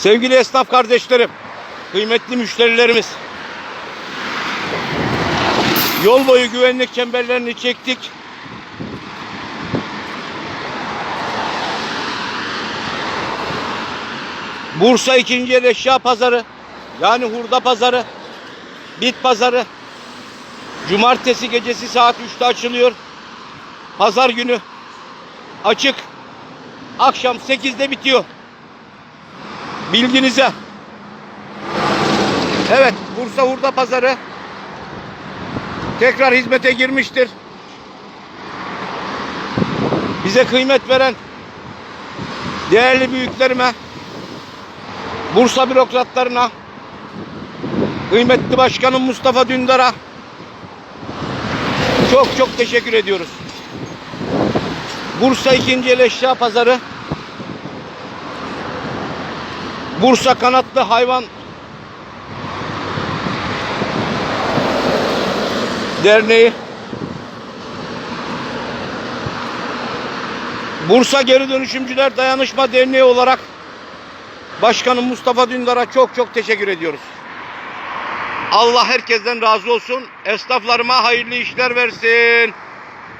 Sevgili esnaf kardeşlerim, kıymetli müşterilerimiz. Yol boyu güvenlik çemberlerini çektik. Bursa 2. El Eşya Pazarı, yani hurda pazarı, bit pazarı. Cumartesi gecesi saat 3'te açılıyor. Pazar günü açık. Akşam 8'de bitiyor. Bilginize. Evet, Bursa Hurda Pazarı tekrar hizmete girmiştir. Bize kıymet veren değerli büyüklerime, Bursa bürokratlarına, kıymetli başkanım Mustafa Dündar'a çok çok teşekkür ediyoruz. Bursa 2. El Eşya Pazarı Bursa Kanatlı Hayvan Derneği Bursa Geri Dönüşümcüler Dayanışma Derneği olarak Başkanım Mustafa Dündar'a çok çok teşekkür ediyoruz. Allah herkesten razı olsun. Esnaflarıma hayırlı işler versin.